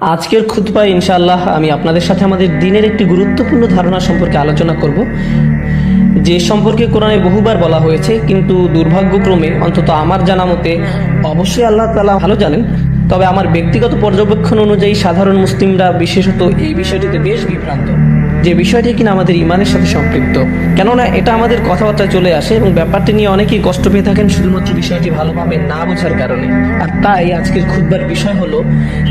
আজকের খুতবা, ইনশাআল্লাহ, আমি আপনাদের সাথে আমাদের দিনের একটি গুরুত্বপূর্ণ ধারণা সম্পর্কে আলোচনা করব। যে সম্পর্কে কোরআনে বহুবার বলা হয়েছে, কিন্তু দুর্ভাগ্যক্রমে অন্তত আমার জানা মতে অবশ্যই আল্লাহ তালা ভালো জানেন। তবে আমার ব্যক্তিগত পর্যবেক্ষণ অনুযায়ী সাধারণ মুসলিমরা বিশেষত এই বিষয়টিতে বেশ বিভ্রান্ত। যে বিষয়টি কিনা আমাদের ইমানের সাথে সম্পৃক্ত। কেননা এটা আমাদের কথাবার্তায় চলে আসে এবং ব্যাপারটি নিয়ে অনেকেই কষ্ট পেয়ে থাকেন, শুধুমাত্র বিষয়টি ভালোভাবে না বোঝার কারণে। আর তাই আজকের খুদবার বিষয় হলো,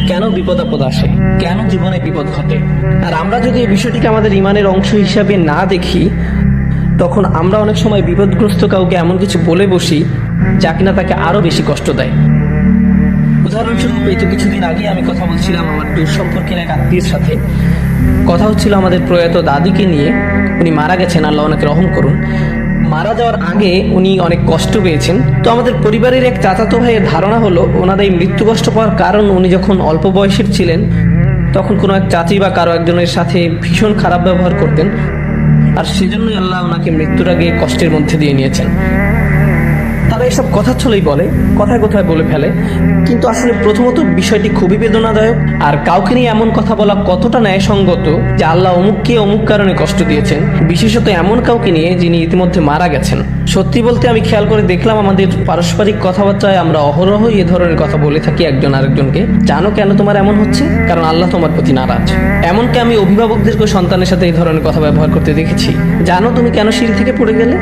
কেন বিপদ আপদ আসে? কেন জীবনে বিপদ ঘটে? আর আমরা যদি এই বিষয়টিকে আমাদের ইমানের অংশ হিসাবে না দেখি, তখন আমরা অনেক সময় বিপদগ্রস্ত কাউকে এমন কিছু বলে বসি, যা কিনা তাকে আরও বেশি কষ্ট দেয়। উদাহরণস্বরূপ, এই তো কিছুদিন আগে আমি কথা বলছিলাম আমার দূর সম্পর্কের এক আত্মীয়ের সাথে। কথা হচ্ছিল আমাদের প্রয়াত দাদিকে নিয়ে। উনি মারা গেছেন, আল্লাহ ওনাকে রহম করুন। মারা যাওয়ার আগে উনি অনেক কষ্ট পেয়েছেন। তো আমাদের পরিবারের এক চাচাতো ভাইয়ের ধারণা হলো ওনার এই মৃত্যু কষ্ট পাওয়ার কারণ উনি যখন অল্প বয়সের ছিলেন, তখন কোনো এক চাচি বা কারও একজনের সাথে ভীষণ খারাপ ব্যবহার করতেন। আর সেজন্যই আল্লাহ ওনাকে মৃত্যুর আগে কষ্টের মধ্যে দিয়ে নিয়েছেন। তারা এসব কথা ছলেই বলে, কথায় কথায় বলে ফেলে। কিন্তু আসলে প্রথমত বিষয়টি খুবই বেদনাদায়ক। আর কাউকে নিয়ে এমন কথা বলা কতটা ন্যায়সঙ্গত, যে আল্লাহ অমুককে অমুক কারণে কষ্ট দিয়েছেন, বিশেষত এমন কাউকে নিয়ে যিনি ইতিমধ্যে মারা গেছেন। সত্যি বলতে আমি খেয়াল করে দেখলাম আমাদের পারস্পরিক কথাবার্তায় আমরা অহরহ এ ধরনের কথা বলে থাকি একজন আরেকজনকে। জানো কেন তোমার এমন হচ্ছে? কারণ আল্লাহ তোমার প্রতি নারাজ। এমনকি আমি অভিভাবকদেরকে সন্তানের সাথে এই ধরনের কথা ব্যবহার করতে দেখেছি। জানো তুমি কেন সিঁড়ি থেকে পড়ে গেলে?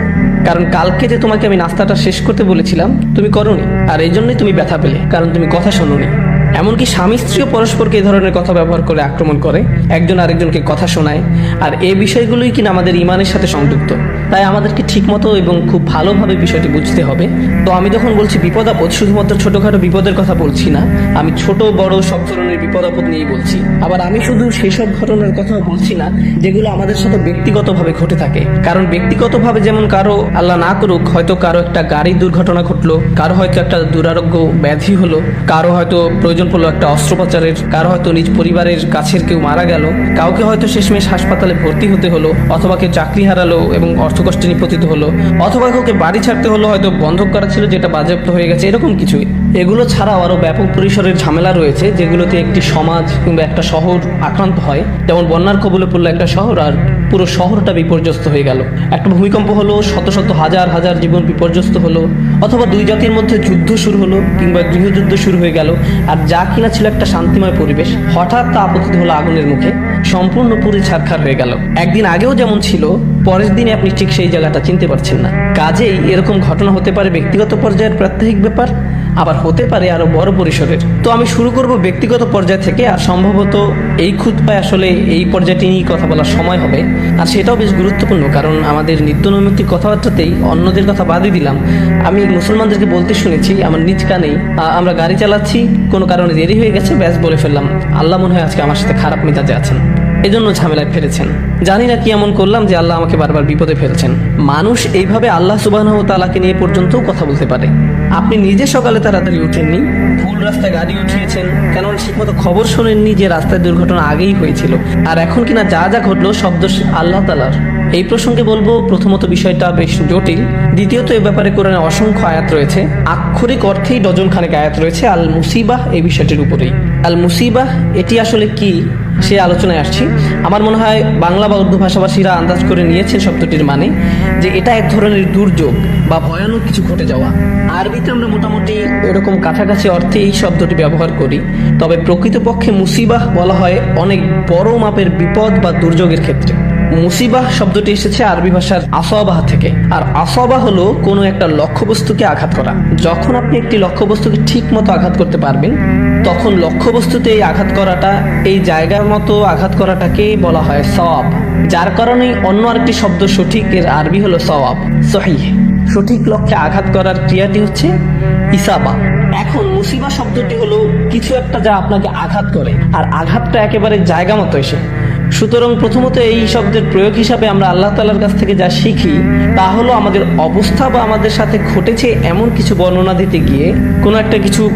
কারণ কালকে যে তোমাকে আমি নাস্তাটা শেষ করতে বলেছিলাম, তুমি করনি। আর এই জন্যই তুমি ব্যথা পেলে, কারণ তুমি কথা শোনোনি। এমনকি স্বামী স্ত্রীও পরস্পরকে এই ধরনের কথা ব্যবহার করে আক্রমণ করে। একজন আরেকজনকে কথা শোনায়। আর এই বিষয়গুলোই কিনা আমাদের ইমানের সাথে সংযুক্ত। তাই আমাদেরকে ঠিকমতো এবং খুব ভালোভাবে বিষয়টি বুঝতে হবে। তো আমি যখন বলছি, বিপদ আপদ শুধুমাত্র ছোটখাটো বিপদের কথা বলছি না। আমি ছোট, বড় সব ধরনের বিপদ আপদ নিয়েই বলছি। আবার আমি শুধু সেই সব ঘটনার কথা বলছি না, যেগুলো আমাদের সাথে ব্যক্তিগতভাবে ঘটে থাকে। কারণ ব্যক্তিগতভাবে যেমন কারও আল্লাহ না করুক, হয়তো কারও একটা গাড়ি দুর্ঘটনা ঘটলো, কারও হয়তো একটা দুরারোগ্য ব্যাধি হলো, কারও হয়তো প্রয়োজন পড়ল একটা অস্ত্রোপচারের কারও হয়তো নিজ পরিবারের কাছের কেউ মারা গেল। কাউকে হয়তো শেষমেশ হাসপাতালে ভর্তি হতে হলো, অথবা কেউ চাকরি হারালো এবং অর্থকষ্টে নিপতিত হলো, অথবা কাউকে বাড়ি ছাড়তে হলো, হয়তো বন্ধক করা ছিল, যেটা বাজেয়াপ্ত হয়ে গেছে, এরকম কিছুই। এগুলো ছাড়াও আরও ব্যাপক পরিসরের ঝামেলা রয়েছে, যেগুলোতে একটি সমাজ কিংবা একটা শহর আক্রান্ত হয়। যেমন বন্যার কবলে পড়ল একটা শহর আর পুরো শহরটা বিপর্যস্ত হয়ে গেল। একটা ভূমিকম্প হলো, শত শত হাজার হাজার জীবন বিপর্যস্ত হলো, অথবা দুই জাতির মধ্যে যুদ্ধ শুরু হলো কিংবা গৃহযুদ্ধ শুরু হয়ে গেল, আর যা কিনা ছিল একটা শান্তিময় পরিবেশ। হঠাৎ তা আপতিত হলো আগুনের মুখে, সম্পূর্ণ পুরী ছারখার হয়ে গেল। একদিন আগেও যেমন ছিল পরের দিনে আপনি ঠিক সেই জায়গাটা চিনতে পারছেন না। কাজেই এরকম ঘটনা হতে পারে ব্যক্তিগত পর্যায়ের প্রাত্যহিক ব্যাপার, আবার হতে পারে আরও বড় পরিসরের। তো আমি শুরু করব ব্যক্তিগত পর্যায় থেকে, আর সম্ভবত এই খুদ্ায় আসলে এই পর্যায়টি নিয়ে কথা বলার সময় হবে। আর সেটাও বেশ গুরুত্বপূর্ণ, কারণ আমাদের নিত্য নৈমিত্তিক কথাবার্তাতেই অন্যদের কথা বাদই দিলাম। আমি মুসলমানদেরকে বলতে শুনেছি, আমার নিজ কানেই আমরা গাড়ি চালাচ্ছি, কোনো কারণে দেরি হয়ে গেছে, ব্যাস বলে ফেললাম। আল্লাহ মনে হয় আজকে আমার সাথে খারাপ মেজাজে আছেন। এজন্য ঝামেলায় ফেলেছেন। জানি না কি এমন করলাম যে আল্লাহ আমাকে বারবার বিপদে ফেলছেন। মানুষ এইভাবে আল্লাহ সুবাহ তালাকে নিয়ে পর্যন্তও কথা বলতে পারে। আপনি নিজে সকালে তাড়াতাড়ি উঠেননি, ভুল রাস্তায় গাড়ি উঠিয়েছেন, কেননা ঠিকমতো খবর শোনেননি যে রাস্তায় দুর্ঘটনা আগেই হয়েছিল। আর এখন কিনা যা যা ঘটলো শব্দ আল্লাহ তালার এই প্রসঙ্গে বলব, প্রথমত বিষয়টা বেশ জটিল। দ্বিতীয়ত এ ব্যাপারে কোরআনে অসংখ্য আয়াত রয়েছে। আক্ষরিক অর্থেই ডজন খানেক আয়াত রয়েছে। আল মুসিবাহ এই বিষয়টির উপরেই। আল মুসিবাহ এটি আসলে কি? সে আলোচনায় আসছি। আমার মনে হয় বাংলা বা উর্দু ভাষাভাষীরা আন্দাজ করে নিয়েছেন শব্দটির মানে যে এটা এক ধরনের দুর্যোগ বা ভয়ানক কিছু ঘটে যাওয়া। আরবিতে আমরা মোটামুটি এরকম কাছাকাছি অর্থে এই শব্দটি ব্যবহার করি, তবে প্রকৃতপক্ষে মুসিবাহ বলা হয় অনেক বড় মাপের বিপদ বা দুর্যোগের ক্ষেত্রে। মুসিবাহ শব্দটি এসেছে আরবি ভাষার আসবাহ থেকে। আর আসবা হলো কোনো একটা লক্ষ্যবস্তুকে আঘাত করা। যখন আপনি একটি লক্ষ্যবস্তুকে ঠিক মতো আঘাত করতে পারবেন, তখন লক্ষ্যবস্তুতে এই আঘাত করাটা, এই জায়গার মতো আঘাত করাটাকে বলা হয় সওয়াব। যার কারণেই অন্য আরেকটি শব্দ সঠিক, এর আরবি হলো সওয়াব, সহিহ। সঠিক লক্ষ্যে আঘাত করার ক্রিয়াটি হচ্ছে ইসাবা। এখন মুসিবা শব্দটি হলো কিছু একটা যা আপনাকে আঘাত করে, আর আঘাতটা একেবারে জায়গা মতো এসে সুতরাং প্রথমত এই শব্দের প্রয়োগ হিসাবে আমরা আল্লাহ তালার কাছ থেকে যা শিখি, তা হলো আমাদের অবস্থা বা আমাদের সাথে ঘটেছে এমন কিছু বর্ণনা দিতে গিয়ে, কোনো একটা কিছু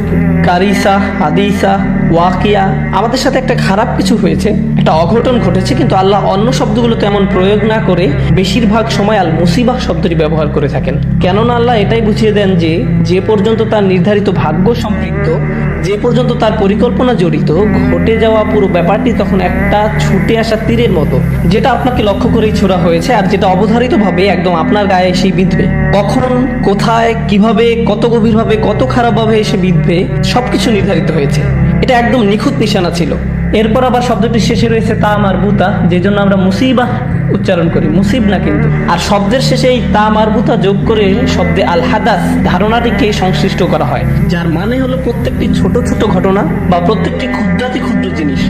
কারিসা, হাদিসা ওয়াকিয়া, আমাদের সাথে একটা খারাপ কিছু হয়েছে, একটা অঘটন ঘটেছে, কিন্তু আল্লাহ অন্য শব্দগুলো তেমন প্রয়োগ না করে বেশিরভাগ সময় আল মুসিবাহ শব্দটি ব্যবহার করে থাকেন। কেননা আল্লাহ এটাই বুঝিয়ে দেন যে যে পর্যন্ত তার নির্ধারিত ভাগ্য সম্পৃক্ত, যে পর্যন্ত তার পরিকল্পনা জড়িত, ঘটে যাওয়া পুরো ব্যাপারটি তখন একটা ছুটে আসা তীরের মতো, যেটা আপনাকে লক্ষ্য করেই ছোড়া হয়েছে আর যেটা অবধারিতভাবে একদম আপনার গায়ে এসে বিঁধবে। কখন, কোথায়, কীভাবে, কত গভীরভাবে, কত খারাপভাবে এসে বিঁধবে, সবকিছু নির্ধারিত হয়েছে। এটা একদম নিখুঁত নিশানা ছিল। এরপর আবার শব্দটির শেষে রয়েছে তা মারবুতা যে জন্য আমরা মুসিবা উচ্চারণ করি। মুসিব না কিন্তু। আর শব্দের শেষে এই তা মারবুতা যোগ করে শব্দে আল হাদাস ধারণাটিকে সংশ্লিষ্ট করা হয়। যার মানে হলো প্রত্যেকটি ছোট ছোট ঘটনা বা প্রত্যেকটি ক্ষুদ্রাতি ক্ষুদ্র জিনিস।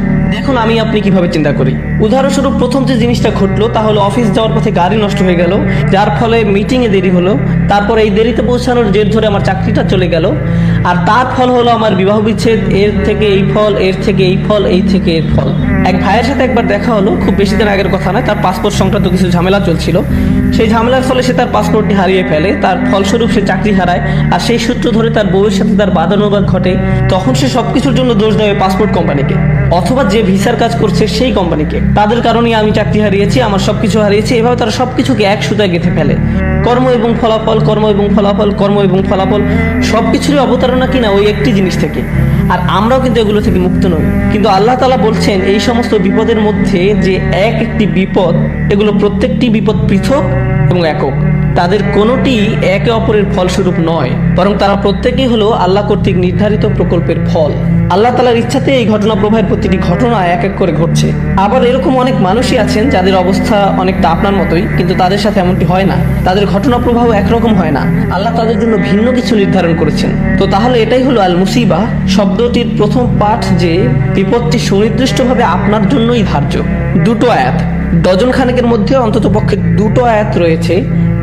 দেখুন আমি আপনি কীভাবে চিন্তা করি? উদাহরণস্বরূপ প্রথম যে জিনিসটা ঘটলো, তা হলো অফিস যাওয়ার পথে গাড়ি নষ্ট হয়ে গেল, যার ফলে মিটিংয়ে দেরি হলো, তারপর এই দেরিতে পৌঁছানোর জের ধরে আমার চাকরিটা চলে গেল, আর তার ফল হলো আমার বিবাহ বিচ্ছেদ, এর থেকে এই ফল, এর থেকে এই ফল, এই থেকে এর ফল। এক ভাইয়ের সাথে একবার দেখা হলো, খুব বেশি দিন আগের কথা নয়, তার পাসপোর্ট সংক্রান্ত কিছু ঝামেলা চলছিল। সেই ঝামেলার ফলে সে তার পাসপোর্টটি হারিয়ে ফেলে, তার ফলস্বরূপ সে চাকরি হারায়, আর সেই সূত্র ধরে তার বউয়ের সাথে তার বাদানুবাদ ঘটে। তখন সে সবকিছুর জন্য দোষ দেবে পাসপোর্ট কোম্পানিকে অথবা যে ভিসার কাজ করছে সেই কোম্পানিকে তাদের কারণেই আমি চাকরি হারিয়েছি, আমার সবকিছু হারিয়েছি, এভাবে তারা সবকিছুকে এক সুতায় গেঁথে ফেলে। কর্ম এবং ফলাফল, কর্ম এবং ফলাফল, কর্ম এবং ফলাফল, সবকিছুরই অবতারণা কিনা ওই একটি জিনিস থেকে। আর আমরাও কিন্তু এগুলো থেকে মুক্ত নই। কিন্তু আল্লাহ তালা বলছেন, এই সমস্ত বিপদের মধ্যে যে এক একটি বিপদ, এগুলো প্রত্যেকটি বিপদ পৃথক এবং একক। তাদের কোনোটি একে অপরের ফলস্বরূপ নয়, বরং তারা প্রত্যেকেই হলো আল্লাহ কর্তৃক নির্ধারিত প্রকল্পের ফল। আল্লাহ তালার ইচ্ছাতে এই ঘটনা প্রবাহের প্রতিটি ঘটনা এক এক করে ঘটছে। আবার এরকম অনেক মানুষই আছেন যাদের অবস্থা অনেকটা আপনার মতোই, কিন্তু তাদের সাথে এমনটি হয় না। তাদের ঘটনা প্রবাহ একরকম হয় না। আল্লাহ তাদের জন্য ভিন্ন কিছু নির্ধারণ করেছেন। তো তাহলে এটাই হলো আল মুসিবা শব্দটির প্রথম পাঠ যে, বিপদটি সুনির্দিষ্টভাবে আপনার জন্যই ধার্য। দুটো আয়াত। ডজন খানেকের মধ্যে অন্তত পক্ষে দুটো আয়াত রয়েছে।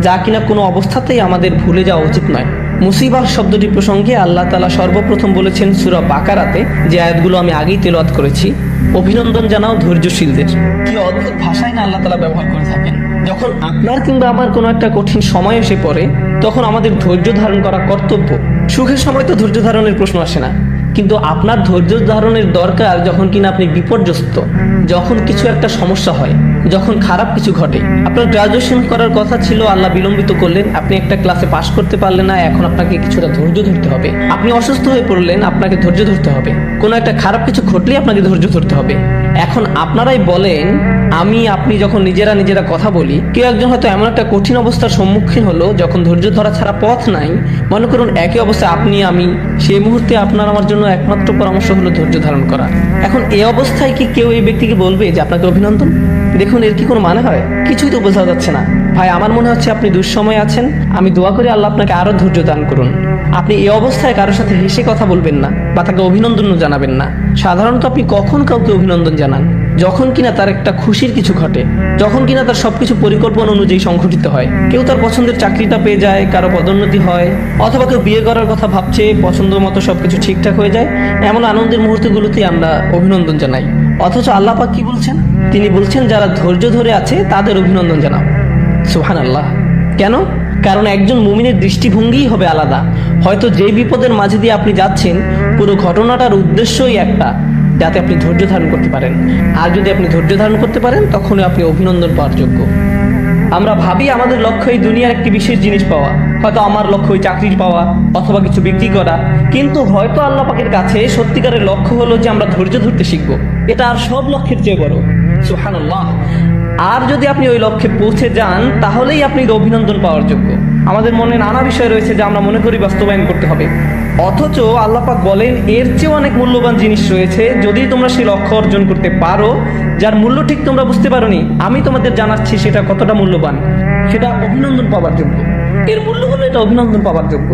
যা কিনা কোনো অবস্থাতেই আমাদের ভুলে যাওয়া উচিত নয়। মুসিবাহ শব্দটি প্রসঙ্গে আল্লাহ তালা সর্বপ্রথম বলেছেন সুরা বাকারাতে, যে আয়াতগুলো আমি আগেই তেলাওয়াত করেছি। অভিনন্দন জানাও ধৈর্যশীলদের। কি অদ্ভুত ভাষায় না আল্লাহ তালা ব্যবহার করে থাকেন। যখন আপনার কিংবা আমার কোনো একটা কঠিন সময় এসে পড়ে, তখন আমাদের ধৈর্য ধারণ করা কর্তব্য। সুখের সময় তো ধৈর্য ধারণের প্রশ্ন আসে না। কিন্তু আপনার ধৈর্য ধারণের দরকার যখন কিনা আপনি বিপর্যস্ত, যখন কিছু একটা সমস্যা হয়, যখন খারাপ কিছু ঘটে। আপনার গ্রাজুয়েশন করার কথা ছিল, আল্লাহ বিলম্বিত করলেন, আপনি একটা ক্লাসে পাশ করতে পারলেন না, এখন আপনাকে কিছুটা ধৈর্য ধরতে হবে। আপনি অসুস্থ হয়ে পড়লেন, আপনাকে ধৈর্য ধরতে হবে। কোনো একটা খারাপ কিছু ঘটলে আপনাকে ধৈর্য ধরতে হবে। এখন আপনারাই বলেন, আমি, আপনি যখন নিজেরা নিজেরা কথা বলি, কেউ একজন হয়তো এমন একটা কঠিন অবস্থার সম্মুখীন হলো, যখন ধৈর্য ধরা ছাড়া পথ নাই। মনে করুন, একই অবস্থায় আপনি, আমি, সেই মুহূর্তে আপনার আমার জন্য একমাত্র পরামর্শ হলো ধৈর্য ধারণ করা। এখন এই অবস্থায় কি কেউ এই ব্যক্তিকে বলবে যে আপনাকে অভিনন্দন? দেখুন, এর কি কোনো মানে হয়? কিছুই তো বোঝা যাচ্ছে না। ভাই, আমার মনে হচ্ছে আপনি দুঃসময় আছেন। আমি দোয়া করি আল্লাহ আপনাকে আরও ধৈর্য দান করুন। আপনি এই অবস্থায় কারোর সাথে হেসে কথা বলবেন না বা তাকে অভিনন্দনও জানাবেন না। সাধারণত আপনি কখন কাউকে অভিনন্দন জানান? যখন কিনা তার একটা খুশির কিছু ঘটে, যখন কিনা তার সবকিছু পরিকল্পনা অনুযায়ী সংঘটিত হয়। কেউ তার পছন্দের চাকরিটা পেয়ে যায়, কারও পদোন্নতি হয়, অথবা কেউ বিয়ে করার কথা ভাবছে, পছন্দ মতো সবকিছু ঠিকঠাক হয়ে যায়, এমন আনন্দের মুহূর্তগুলোতেই আমরা অভিনন্দন জানাই। অথচ আল্লাহ পাক কি বলছেন? তিনি বলছেন, যারা ধৈর্য ধরে আছে, তাদের অভিনন্দন জানাও। সুহান আল্লাহ কেন? কারণ একজন মুমিনের দৃষ্টিভঙ্গিই হবে আলাদা। হয়তো যেই বিপদের মাঝে দিয়ে আপনি যাচ্ছেন, পুরো ঘটনাটার উদ্দেশ্যই একটা, যাতে আপনি ধৈর্য ধারণ করতে পারেন। আর যদি আপনি ধৈর্য ধারণ করতে পারেন, তখনই আপনি অভিনন্দন পাওয়ার যোগ্য। আমরা ভাবি আমাদের লক্ষ্য এই দুনিয়ার একটি বিশেষ জিনিস পাওয়া। হয়তো আমার লক্ষ্য ওই চাকরি পাওয়া, অথবা কিছু বিক্রি করা। কিন্তু হয়তো আল্লাহ পাকের কাছে সত্যিকারের লক্ষ্য হলো যে আমরা ধৈর্য ধরতে শিখব। এটা আর সব লক্ষ্যের চেয়ে বড়। সুবহানাল্লাহ। আর যদি আপনি ওই লক্ষ্যে পৌঁছে যান, তাহলেই আপনি অভিনন্দন পাওয়ার যোগ্য। আমাদের মনে নানা বিষয় রয়েছে যা আমরা মনে করি বাস্তবায়ন করতে হবে। অথচ আল্লাপাক বলেন, এর চেয়েও অনেক মূল্যবান জিনিস রয়েছে যদি তোমরা সেই লক্ষ্য অর্জন করতে পারো, যার মূল্য ঠিক তোমরা বুঝতে পারোনি। আমি তোমাদের জানাচ্ছি সেটা কতটা মূল্যবান। সেটা অভিনন্দন পাওয়ার যোগ্য। এর মূল্য হলো এটা অভিনন্দন পাওয়ার যোগ্য।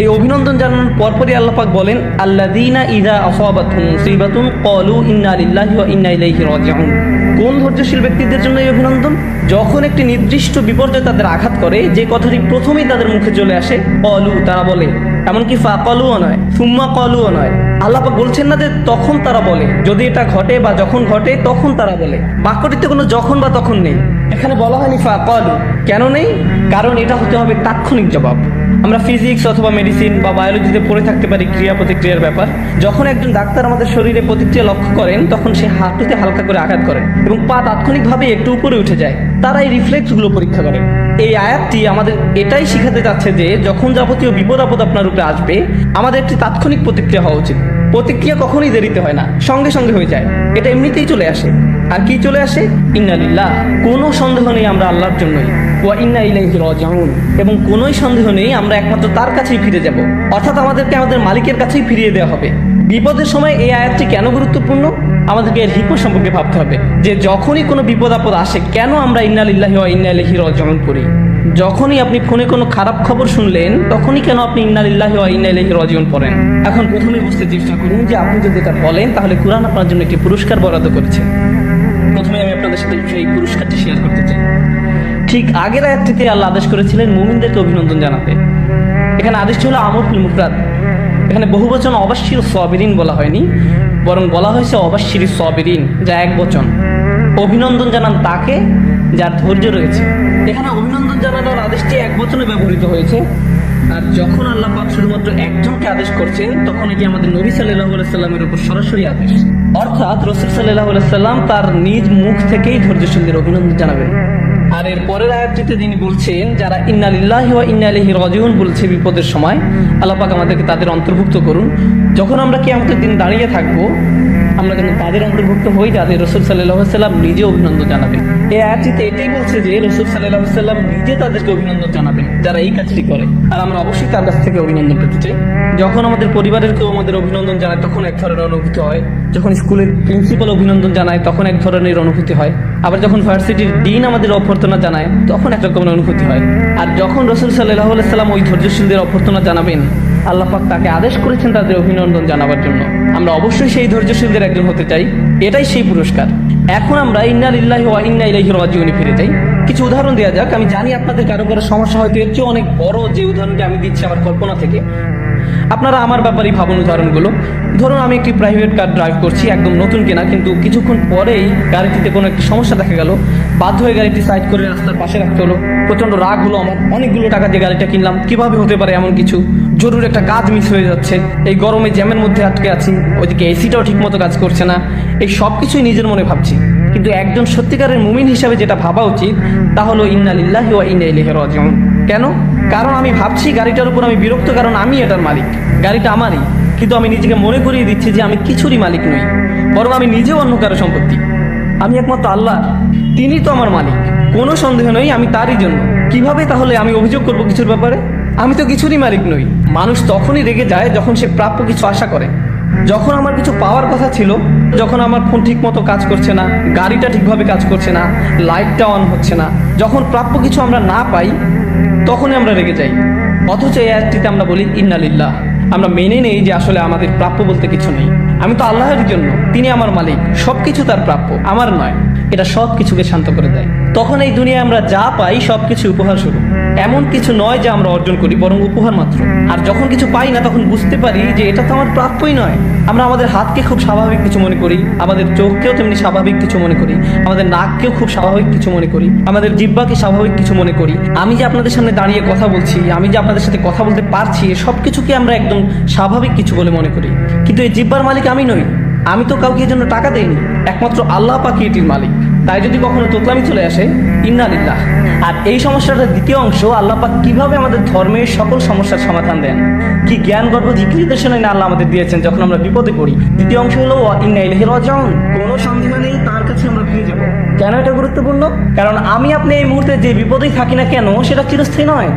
এই অভিনন্দন জানানোর পরপরই আল্লাপাক বলেন আল্লাদিনা ইদা আসাবাতুম ইন্না লিল্লাহি ইন্না ইলাইহি রাজিউন। কোন ধৈর্যশীল ব্যক্তিদের জন্য এই অভিনন্দন? যখন একটি নির্দিষ্ট বিপর্যয় তাদের আঘাত করে, যে কথাটি প্রথমেই তাদের মুখে চলে আসে, কলু তারা বলে। এমনকি ফা কলুও নয়, সুম্মা কলুও নয়। আল্লাপাক বলছেন না যে তখন তারা বলে। যদি এটা ঘটে বা যখন ঘটে, তখন তারা বলে। বাক্যটিতে কোনো যখন বা তখন নেই। এখানে বলা হয়নি ফা কলু। কেন নেই? কারণ এটা হতে হবে তাৎক্ষণিক জবাব। আমরা ফিজিক্স অথবা মেডিসিন বা বায়োলজিতে পড়ে থাকতে পারি ক্রিয়া প্রতিক্রিয়ার ব্যাপার। যখন একজন ডাক্তার আমাদের শরীরে প্রতিক্রিয়া লক্ষ্য করেন, তখন সে হাঁটুতে হালকা করে আঘাত করেন এবং পা তাৎক্ষণিকভাবে একটু উপরে উঠে যায়। তারা এই রিফ্লেক্সগুলো পরীক্ষা করে। এই আয়াতটি আমাদের এটাই শিখাতে যাচ্ছে যে, যখন যাবতীয় বিপদ আপদ আপনার উপরে আসবে, আমাদের একটি তাৎক্ষণিক প্রতিক্রিয়া হওয়া উচিত। প্রতিক্রিয়া কখনোই দেরিতে হয় না, সঙ্গে সঙ্গে হয়ে যায়। এটা এমনিতেই চলে আসে। আর কি চলে আসে? ইন্নালিল্লাহ। কোনো সন্দেহ নেই আমরা আল্লাহর জন্যই। ওয়া ইন্না ইলাইহি রাজিউন। এবং কোনোই সন্দেহ নেই আমরা একমাত্র তার কাছেই ফিরে যাব। অর্থাৎ আমাদেরকে আমাদের মালিকের কাছেই ফিরিয়ে দেওয়া হবে। বিপদের সময় এই আয়াতটি কেন গুরুত্বপূর্ণ? আমাদেরকে এর হিকমত সম্পর্কে ভাবতে হবে। যে যখনই কোনো বিপদ আপদ আসে, কেন আমরা ইন্নালিল্লাহি ওয়া ইন্না ইলাইহি রাজিউন করি? যখনই আপনি ফোনে কোনো খারাপ খবর শুনলেন, তখনই কেন আপনি ইন্নালিল্লাহি ওয়া ইন্না ইলাইহি রাজিউন পড়েন? এখন প্রথমে বুঝতে চেষ্টা করুন যে আপনি যদি এটা বলেন, তাহলে কোরআন আপনার জন্য একটি পুরস্কার বরাদ্দ করেছে। আপনাদের সাথে সেই পুরস্কারটি শেয়ার করতে চাই। ঠিক আগের আয়াতটিতে আল্লাহ আদেশ করেছিলেন, মুমিনদেরকে অভিনন্দন জানাতে। এখানে আদেশটি হলো আমর ফিল মুফরাদ। এখানে বহু বচন অবাশির সবিরিন বলা হয়নি, বরং বলা হয়েছে অবাশির সবিরিন, যা এক বচন। অভিনন্দন জানান তাকে যার ধৈর্য রয়েছে। এখানে অভিনন্দন জানানোর আদেশটি এক বচনে ব্যবহৃত হয়েছে। আর যখন আল্লাহ পাক শুধুমাত্র একজনকে আদেশ করছেন তখন এটি আমাদের নবী সাল্লাহ সাল্লামের উপর সরাসরি আদেশ? অর্থাৎ রসুল সাল্লাহ সাল্লাম তার নিজ মুখ থেকেই ধৈর্য ধৈর্যশীলদের অভিনন্দন জানাবেন। আর এর পরের আয়াতটিতে তিনি বলছেন, যারা ইন্নালিল্লাহি ওয়া ইন্না ইলাইহি রাজিউন বলছে বিপদের সময়, আল্লাহ পাক আমাদেরকে তাদের অন্তর্ভুক্ত করুন। যখন আমরা কি আমাদের দিন দাঁড়িয়ে থাকব আমরা যেন তাদের অন্তর্ভুক্ত হই, যাদের রসুল সাল্লাহ সাল্লাম নিজে অভিনন্দন জানাবেন। এই আয়াতটিতে এটাই বলছে যে রসুল সাল্লাহ সাল্লাম নিজে তাদেরকে অভিনন্দন জানাবেন, যারা এই কাজটি করে। আর আমরা অবশ্যই তার কাছ থেকে অভিনন্দন পেতে চাই। যখন আমাদের পরিবারের কেউ আমাদের অভিনন্দন জানায়, তখন এক ধরনের অনুভূতি হয়। যখন স্কুলের প্রিন্সিপাল অভিনন্দন জানায়, তখন এক ধরনের অনুভূতি হয়। আবার যখন ভার্সিটির ডিন আমাদের অভ্যর্থনা জানায়, তখন এক রকমের অনুভূতি হয়। আর যখন রসুল সাল্লাহ সাল্লাম ওই ধৈর্যশীলদের অভ্যর্থনা জানাবেন আল্লাহ পাক তাকে আদেশ করেছেন তাদের অভিনন্দন জানাবার জন্য। আমরা অবশ্যই সেই ধৈর্যশীলদের একজন হতে চাই, এটাই সেই পুরস্কার। এখন আমরা ইন্নাল ইল্লাহি ওয়া ইন্না ইলাইহি রাজিউনে ফিরে যাই। কিছু উদাহরণ দেওয়া যাক। আমি জানি আপনাদের কারও কারও সমস্যা, হয়তো এর চেয়ে অনেক বড় যে উদাহরণটি আমি দিচ্ছি আমার কল্পনা থেকে। আপনারা আমার ব্যাপারেই ভাবুন উদাহরণগুলো। ধরুন, আমি একটি প্রাইভেট কার ড্রাইভ করছি, একদম নতুন কেনা, কিন্তু কিছুক্ষণ পরেই গাড়িটিতে কোনো একটি সমস্যা দেখা গেল। বাধ্য হয়ে গাড়িটি সাইড করে রাস্তার পাশে রাখতে হলো। প্রচণ্ড রাগ হলো আমার। অনেকগুলো টাকা দিয়ে গাড়িটা কিনলাম। কীভাবে হতে পারে এমন কিছু? জরুরি একটা কাজ মিস হয়ে যাচ্ছে। এই গরমে জ্যামের মধ্যে আটকে আছি। ওইদিকে এসিটাও ঠিকমতো কাজ করছে না। এই সব কিছুই নিজের মনে ভাবছি। কিন্তু একজন সত্যিকারের মুমিন হিসাবে যেটা ভাবা উচিত, তা হলো ইন্না লিল্লাহি ওয়া ইন্না ইলাইহি রাজিউন। কেন? কারণ আমি ভাবছি গাড়িটার উপর আমি বিরক্ত, কারণ আমি এটার মালিক। গাড়িটা আমারই। কিন্তু আমি নিজেকে মনে করিয়ে দিচ্ছি যে আমি কিছুরই মালিক নই, বরং আমি নিজেও অন্য কারও সম্পত্তি। আমি একমাত্র আল্লাহ তিনি তো আমার মালিক। কোনো সন্দেহ নেই, আমি তারই জন্য। কীভাবে তাহলে আমি অভিযোগ করব কিছুর ব্যাপারে? আমি তো কিছুরই মালিক নই। মানুষ তখনই রেগে যায় যখন সে প্রাপ্য কিছু আশা করে। যখন আমার কিছু পাওয়ার কথা ছিল, যখন আমার ফোন ঠিক মতো কাজ করছে না, গাড়িটা ঠিকভাবে কাজ করছে না, লাইটটা অন হচ্ছে না, যখন প্রাপ্য কিছু আমরা না পাই, তখনই আমরা রেগে যাই। অথচ এই আয়াতটিতে আমরা বলি ইন্নালিল্লাহ আমরা মেনে নেই যে আসলে আমাদের প্রাপ্য বলতে কিছু নেই। আমি তো আল্লাহর জন্য, তিনি আমার মালিক সব কিছু তার প্রাপ্য, আমার নয়। এটা সব কিছুকে শান্ত করে দেয়। তখন এই দুনিয়ায় আমরা যা পাই সব কিছু উপহার স্বরূপ। এমন কিছু নয় যে আমরা অর্জন করি, বরং উপহার মাত্র। আর যখন কিছু পাই না, তখন বুঝতে পারি যে এটা তো আমার প্রাপ্যই নয়। আমরা আমাদের হাতকে খুব স্বাভাবিক কিছু মনে করি, আমাদের চোখকেও তেমনি স্বাভাবিক কিছু মনে করি, আমাদের নাককেও খুব স্বাভাবিক কিছু মনে করি, আমাদের জিব্বাকে স্বাভাবিক কিছু মনে করি। আমি যে আপনাদের সামনে দাঁড়িয়ে কথা বলছি, আমি যে আপনাদের সাথে কথা বলতে পারছি সব কিছুকে আমরা একদম স্বাভাবিক কিছু বলে মনে করি। কিন্তু এই জিব্বার মালিক আমি নই। আমি তো কাউকে এর জন্য টাকা দেইনি। একমাত্র আল্লাহ পাকি এটির মালিক। তাই যদি কখনো তোতলামি চলে আসে ইন্নালিল্লাহ আর এই সমস্যাটার দ্বিতীয় অংশ আল্লাহ পাক কীভাবে আমাদের ধর্মের সকল সমস্যার সমাধান দেন? কি জ্ঞান গর্ব নির্দেশনা না আল্লাহ আমাদের দিয়েছেন যখন আমরা বিপদে পড়ি? দ্বিতীয় অংশ হলো ওয়া ইন্না ইলাইহি রাজিউন। কোনো সন্দেহ নেই তার কাছে আমরা ফিরে যাব। কেন এটা গুরুত্বপূর্ণ? কারণ আমি আপনি এই মুহূর্তে যে বিপদেই থাকি না কেন সেটা চিরস্থায়ী নয়।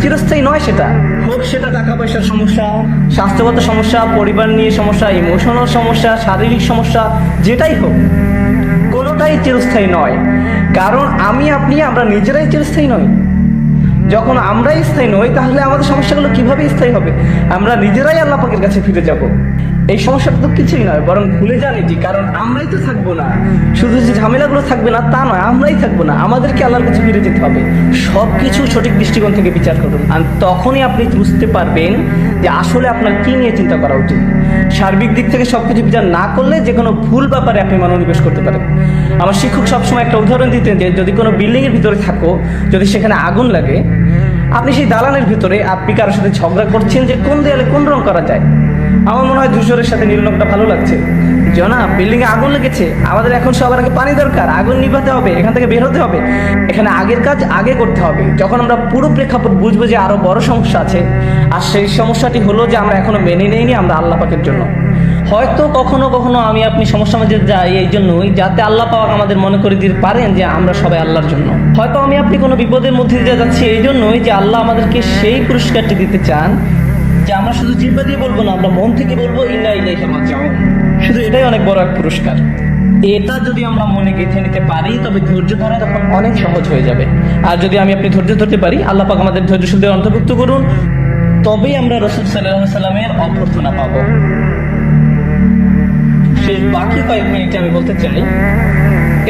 চিরস্থায়ী নয় সেটা। হোক সেটা টাকা পয়সার সমস্যা। স্বাস্থ্যগত সমস্যা পরিবার নিয়ে সমস্যা ইমোশনাল সমস্যা শারীরিক সমস্যা যেটাই হোক কোনোটাই চিরস্থায়ী নয়। কারণ আমি, আপনি, আমরা নিজেরাই চিরস্থায়ী নই। যখন আমরাই স্থায়ী নই, তাহলে আমাদের সমস্যাগুলো কীভাবে স্থায়ী হবে? আমরা নিজেরাই আল্লাহ পাকের কাছে ফিরে যাব। এই সমস্যাটা তো কিছুই নয়, বরং ভুলে যান এটি, কারণ আমরাই তো থাকব না। শুধু যে ঝামেলাগুলো থাকবে না, তা নয়, আমরাই থাকব না। আমাদেরকে আল্লাহর কাছে ফিরে যেতে হবে। সব কিছু সঠিক দৃষ্টিকোণ থেকে বিচার করুন। আর তখনই আপনি বুঝতে পারবেন যে আসলে আপনার কি নিয়ে চিন্তা করা উচিত। সার্বিক দিক থেকে সব কিছু বিচার না করলে যে কোনো ভুল ব্যাপারে আপনি মনোনিবেশ করতে পারেন। আমার শিক্ষক সবসময় একটা উদাহরণ দিতেন যে যদি কোনো বিল্ডিংয়ের ভিতরে থাকো, যদি সেখানে আগুন লাগে, আপনি সেই দালানের ভিতরে আপনি কারোর সাথে ঝগড়া করছেন যে কোন দেয়ালে কোন রং করা যায়। আমার মনে হয় ধূসরের সাথে নীল রংটা ভালো লাগছে। জনা বিল্ডিং এ আগুন লেগেছে। আমাদের এখন সবার আগে পানি দরকার, আগুন নিভাতে হবে, এখান থেকে বের হতে হবে। এখানে আগের কাজ আগে করতে হবে। যখন আমরা পুরো প্রেক্ষাপট বুঝব যে আরও বড় সমস্যা আছে, আর সেই সমস্যাটি হলো যে আমরা এখনও মেনে নেইনি আমরা আল্লাহ পাকের জন্য। হয়তো কখনো কখনো আমি আপনি সমস্যার মধ্যে যাই এই জন্যই, যাতে আল্লাহ পাক আমাদের মনে করে দিতে পারেন যে আমরা সবাই আল্লাহর জন্য। হয়তো আমি আপনি কোনো বিপদের মধ্যে দিয়ে যাচ্ছি এই জন্যই যে আল্লাহ আমাদেরকে সেই পুরস্কারটি দিতে চান, যে আমরা শুধু জিব্বা দিয়ে বলব না, আমরা মন থেকে বলব ইলাইহি রাজিউন। শুধু এটাই অনেক বড় এক পুরস্কার। এটা যদি আমরা মনে গেঁথে নিতে পারি, তবে ধৈর্য ধরা তখন অনেক সহজ হয়ে যাবে। আর যদি আমি আপনি ধৈর্য ধরতে পারি, আল্লাহ পাক আমাদের ধৈর্যশীলদের অন্তর্ভুক্ত করুন, তবেই আমরা রসুল সাল্লাহ সাল্লামের অভ্যর্থনা পাবো। শেষ বাকি কয়েক মিনিটে আমি বলতে চাই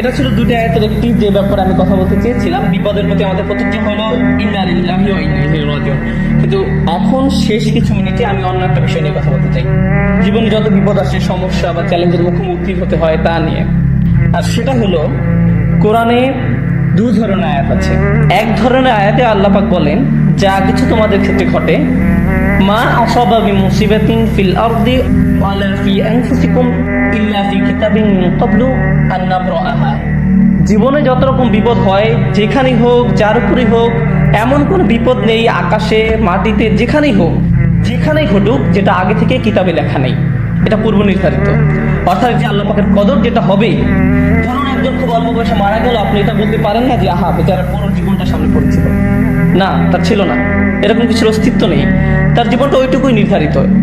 এটা ছিল দুটি আয়াতের একটি যে ব্যাপারে আমি কথা বলতে চেয়েছিলাম। বিপদের প্রতি আমাদের প্রতিজ্ঞা হলো কিন্তু এখন শেষ কিছু মিনিটে আমি অন্য একটা বিষয় নিয়ে কথা বলতে চাই। জীবনে যত বিপদ আসে, সমস্যা বা চ্যালেঞ্জের মুখোমুখি হতে হয় তা নিয়ে। আর সেটা হলো, কোরআনে দু ধরনের আয়াত আছে। এক ধরনের আয়াতে আল্লাহ পাক বলেন, যা কিছু তোমাদের ক্ষেত্রে ঘটে মা আসাবা বিমুসিবাতিন ফিল আরদি ওয়ালা ফি আনফুসিকুম ইল্লা ফি কিতাবিন মিন ক্বাবলু আন নাবরাহা জীবনে যত রকম বিপদ হয়, যেখানেই হোক, যার উপরেই হোক, এমন কোনো বিপদ নেই আকাশে, মাটিতে, যেখানেই হোক, যেখানেই ঘটুক, যেটা আগে থেকে কিতাবে লেখা নেই। এটা পূর্ব নির্ধারিত। অর্থাৎ যে আল্লাহ পাকের কদর যেটা হবে, ধরুন একজন খুব অল্প বয়সে মারা গেল, আপনি এটা বলতে পারেন না যে, আহা বেচারা পুরো জীবনটা সামনে পড়েছিল। না, তার ছিল না। এরকম কিছুর অস্তিত্ব নেই। তার জীবনটা ওইটুকুই নির্ধারিত।